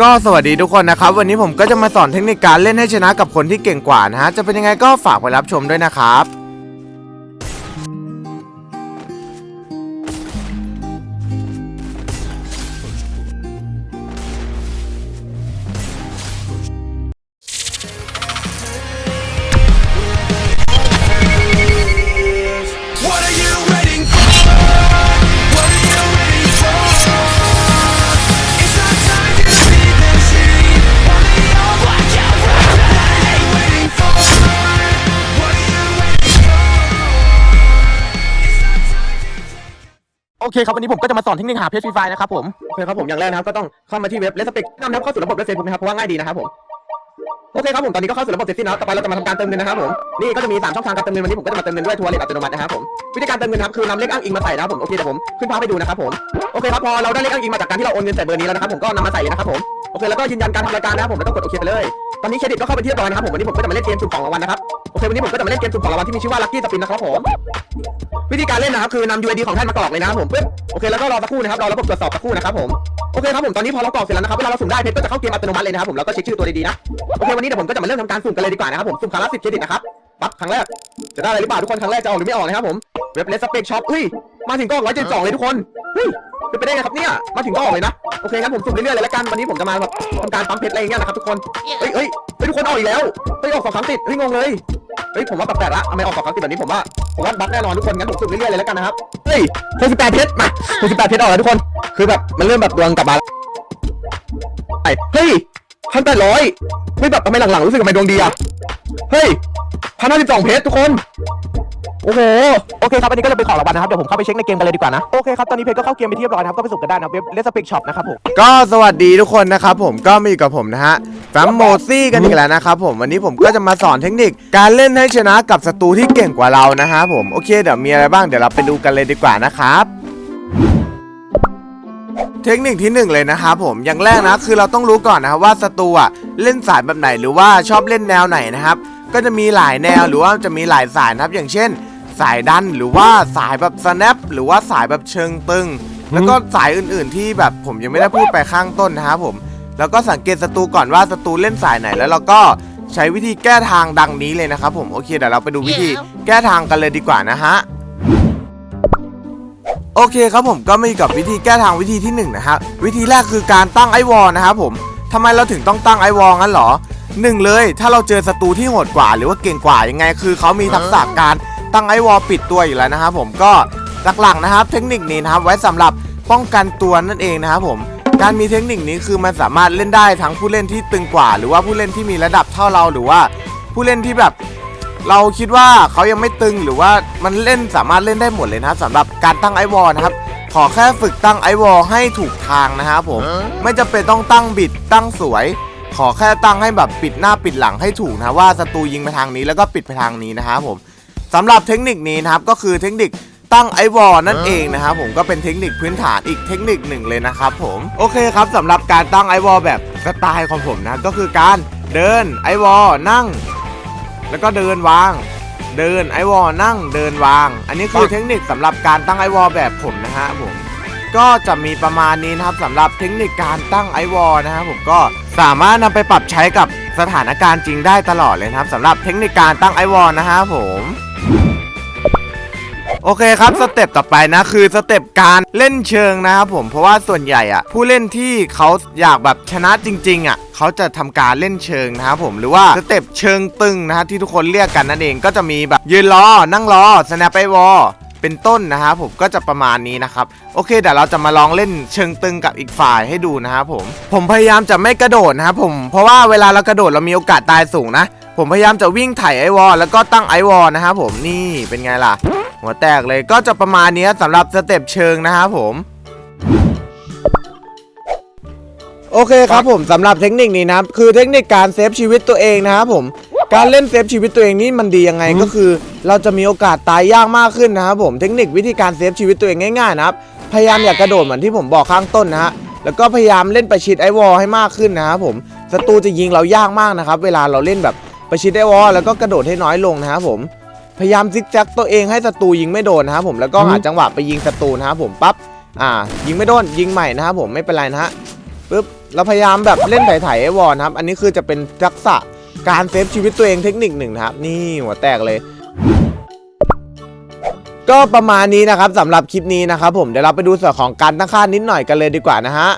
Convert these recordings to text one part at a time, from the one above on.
ก็สวัสดีทุกคนนะครับ วันนี้ผมก็จะมาสอนเทคนิคการเล่นให้ชนะกับคนที่เก่งกว่านะฮะจะเป็นยังไงก็ฝากไปรับชมด้วยนะครับ อเคครับวันนี้ผมก็จะมาสอนเทคนิคหาเพจฟรีไฟนะครับผมโอเคครับผมอย่างแรกนะครับก็ต้องเข้ามาที่เว็บเลสเปกนำนะครับเข้าสู่ระบบเว็บเฟซบุ๊กนะครับเพราะว่าง่ายดีนะครับผมโอเคครับผมตอนนี้ก็เข้าสู่ระบบเสร็จสิ้นแล้วต่อไปเราจะมาทำการเติมเงินนะครับผมนี่ก็จะมี3ช่องทางการเติมเงินวันนี้ผมก็จะมาเติมเงินด้วยทัวร์เลทอัตโนมัตินะครับผมวิธีการเติมเงินครับคือนำเลขอ้างอิงมาใส่นะครับผมโอเคเดี๋ยวผมขึ้นภาพให้ดูนะครับผมโอเคครับพอเราได้เลขอ้างอิงมาจากการที่เราโอนเงินใส่เบอร์นี้แล้วนะครับผมก็นำมาใส่เลยนะครับผมโอเคแล้วก็ยืนยันการทำรายการนะครับผมแล้วก็กดโอเคไปเลย ตอนนี้เครดิตก็เข้าไปที่เรียบร้อยนะครับผมวันนี้ผมก็จะมาเล่นเกมสุ่มของรางวัลนะครับโอเควันนี้ผมก็จะมาเล่นเกมสุ่มของรางวัลที่มีชื่อว่าลัคกี้สปินนะครับผมวิธีการเล่นนะครับคือนำ UID ของท่านมากรอกเลยนะครับผมปึ๊บโอเคแล้วก็รอสักครู่นะครับรอระบบตรวจสอบสักครู่นะครับผมโอเคครับผมตอนนี้พอเรากรอกเสร็จแล้วนะครับเวลาเราสุ่มได้เพชรก็จะเข้าเกมอัตโนมัติเลยนะครับผมแล้วก็เช็คชื่อตัวดีๆนะโอเควันนี้เดี๋ยวผมก็จะมาเริ่มทำการสุ่มกันเลยดีกว่านะครับผมสุ่มครั้งละ10เครดิตนะครับปั๊บครั้งแรกจะได้อะไรหรือเปล่าทุกคนครั้งแรกจะออกหรือไม่ออกนะครับผมเว็บเลสเปกช็อปเฮ้ยมาถึงก็ออก172เลยทุกคนเฮ้ย เป็นไปได้ไงครับเนี่ยมาถึงก็ออกเลยนะโอเคงั้นผมสุ่มเรื่อยๆเลยละกันวันนี้ผมจะมาแบบทำการปั๊มเพชรอะไรอย่างเงี้ยนะครับทุกคนเฮ้ยเฮ้ยเฮ้ยทุกคนออกอีกแล้วเฮ้ยออกสองครั้งติดเฮ้ยงงเลยเฮ้ยผมว่าแปลกๆละทำไมออกสองครั้งติดแบบนี้ผมว่าผมว่าบั๊กแน่นอนทุกคนงั้นผมสุ่มเรื่อยๆเลยแล้วกันนะครับเฮ้ย68เพชรมา68เพชรออกแล้วทุกคนคือแบบมันเริ่มแบบดวงกลับมาไอ้เฮ้ยพันแปดร้อยไม่แบบทำไมหลังๆรู้สึกทำไมดวงดีอะเฮ้ย พันห้าสิบสองเพชรทุกคน โอ้โห โอเคครับ อันนี้ก็เลยเป็นของรางวัลนะครับ เดี๋ยวผมเข้าไปเช็คในเกมกันเลยดีกว่านะ โอเคครับ ตอนนี้เพจก็เข้าเกมไปที่เรียบร้อยนะครับ ก็ไปสุ่มกันได้นะเว็บเลสเปกช็อปนะครับผม ก็สวัสดีทุกคนนะครับผมก็มีอยู่กับผมนะฮะแฟมโมซี่กันอีกแล้วนะครับผมวันนี้ผมก็จะมาสอนเทคนิค การเล่นให้ชนะกับศัตรูที่เก่งกว่าเรานะฮะผมโอเคเดี๋ยวมีอะไรบ้างเดี๋ยวเราไปดูกันเลยดีกว่านะครับเทคนิคที่หนึ่งเลยนะครับผมอย่างแรกนะคือเราต้องรู้ก่อนนะครับว่าศัตรูอะเล่นสายแบบไหนหรือว่าชอบเล่นแนวไหนนะครับ ก็จะมีหลายแนวหรือว่าจะมีหลายสายนะครับ อย่างเช่น สายดันหรือว่าสายแบบ snap หรือว่าสายแบบเชิงตึง แล้วก็สายอื่นๆที่แบบผมยังไม่ได้พูดไปข้างต้นนะครับผมแล้วก็สังเกตศัตรูก่อนว่าศัตรูเล่นสายไหนแล้วเราก็ใช้วิธีแก้ทางดังนี้เลยนะครับผมโอเคเดี๋ยวเราไปดูวิธีแก้ทางกันเลยดีกว่านะฮะโอเคครับผมก็มาอยู่กับวิธีแก้ทางวิธีที่หนึ่งนะครับวิธีแรกคือการตั้งไอวอลนะครับผมทำไมเราถึงต้องตั้งไอวอลงั้นเหรอ หนึ่งเลย ถ้าเราเจอศัตรูที่โหดกว่าหรือว่าเก่งกว่ายังไง คือเขามีทักษะการตั้งไอวอลปิดตัวอยู่แล้วนะครับผมก็หลักๆนะครับ เทคนิคนี้นะครับไว้สำหรับป้องกันตัวนั่นเองนะครับผมการมีเทคนิคนี้คือมันสามารถเล่นได้ทั้งผู้เล่นที่ตึงกว่า หรือว่าผู้เล่นที่มีระดับเท่าเราหรือว่าผู้เล่นที่แบบ เราคิดว่าเขายังไม่ตึงหรือว่ามันเล่นสามารถเล่นได้หมดเลยนะครับสำหรับการตั้งไอวอลนะครับขอแค่ฝึกตั้งไอวอลให้ถูกทางนะครับผมไม่จำเป็นต้องตั้งบิดตั้งสวย ขอแค่ตั้งให้แบบปิดหน้าปิดหลังให้ถูกนะว่าศัตรูยิงไปทางนี้แล้วก็ปิดไปทางนี้นะครับผมสำหรับเทคนิคนี้นะครับก็คือเทคนิคตั้งไอวอลนั่นเองนะครับผมก็เป็นเทคนิคพื้นฐานอีกเทคนิคหนึ่งเลยนะครับผมโอเคครับสำหรับการตั้งไอวอลแบบสไตล์ของผมนะก็คือการเดินไอวอลนั่ง แล้วก็เดินวาง เดินไอวอลนั่งเดินวาง อันนี้คือเทคนิคสำหรับการตั้งไอวอลแบบผมนะฮะผมก็จะมีประมาณนี้นะครับสำหรับเทคนิคการตั้งไอวอลนะครับผมก็ สามารถนำไปปรับใช้กับสถานการณ์จริงได้ตลอดเลยนะครับสำหรับเทคนิคการตั้งไอวอลนะฮะผมโอเคครับสเต็ปต่อไปนะคือสเต็ปการเล่นเชิงนะครับผมเพราะว่าส่วนใหญ่อะผู้เล่นที่เขาอยากแบบชนะจริงๆอะเขาจะทำการเล่นเชิงนะครับผมหรือว่าสเต็ปเชิงตึงนะฮะที่ทุกคนเรียกกันนั่นเองก็จะมีแบบยืนรอนั่งรอสแนปไอวอล เป็นต้นนะครับผมก็จะประมาณนี้นะครับโอเคเดี๋ยวเราจะมาลองเล่นเชิงตึงกับอีกฝ่ายให้ดูนะครับผม ผมพยายามจะไม่กระโดดนะครับผมเพราะว่าเวลาเรากระโดดเรามีโอกาสตายสูงนะ ผมพยายามจะวิ่งไถ่ไอวอลแล้วก็ตั้งไอวอลนะครับผมนี่เป็นไงล่ะ หัวแตกเลยก็จะประมาณนี้สำหรับสเต็ปเชิงนะครับผม โอเคครับผมสำหรับเทคนิคนี้นะครับคือเทคนิคการเซฟชีวิตตัวเองนะครับผมการเล่นเซฟชีวิตตัวเองนี่มันดียังไงก็คือ เราจะมีโอกาสตายยากมากขึ้นนะครับผมเทคนิควิธีการเซฟชีวิตตัวเองง่ายๆนะครับพยายามอย่ากระโดดเหมือนที่ผมบอกข้างต้นนะฮะแล้วก็พยายามเล่นประชิดไอวอลให้มากขึ้นนะครับผมศัตรูจะยิงเรายากมากนะครับ เวลาเราเล่นแบบประชิดไอวอลแล้วก็กระโดดให้น้อยลงนะครับผมพยายามซิกแซกตัวเองให้ศัตรูยิงไม่โดนนะครับผมแล้วก็หาจังหวะไปยิงศัตรูนะครับผมปั๊บอ่า ยิงไม่โดนยิงใหม่นะครับผมไม่เป็นไรนะฮะปึ๊บ เราพยายามแบบเล่นไถ่ไถ่วอนครับ อันนี้คือจะเป็นทักษะการเซฟชีวิตตัวเองเทคนิคหนึ่งนะครับ นี่หัวแตกเลย ก็ประมาณนี้นะครับสำหรับคลิปนี้นะครับผมเดี๋ยวเราไปดูส่วนของการตั้งค่านิดหน่อยกันเลยดีกว่านะฮะ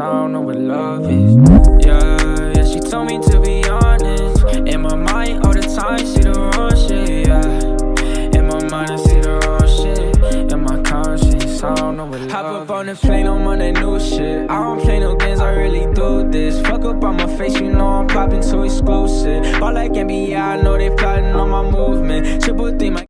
I don't know what love is. Yeah, yeah, she told me to be honest. In my mind, all the time, see the wrong shit. Yeah, in my mind, I see the wrong shit. In my conscience, I don't know what love Hop up on the plane, I'm on that new shit. I don't play no games, I really do this. Fuck up on my face, you know I'm popping too exclusive. All like NBA, I know they plotting on my movement. Triple thing, my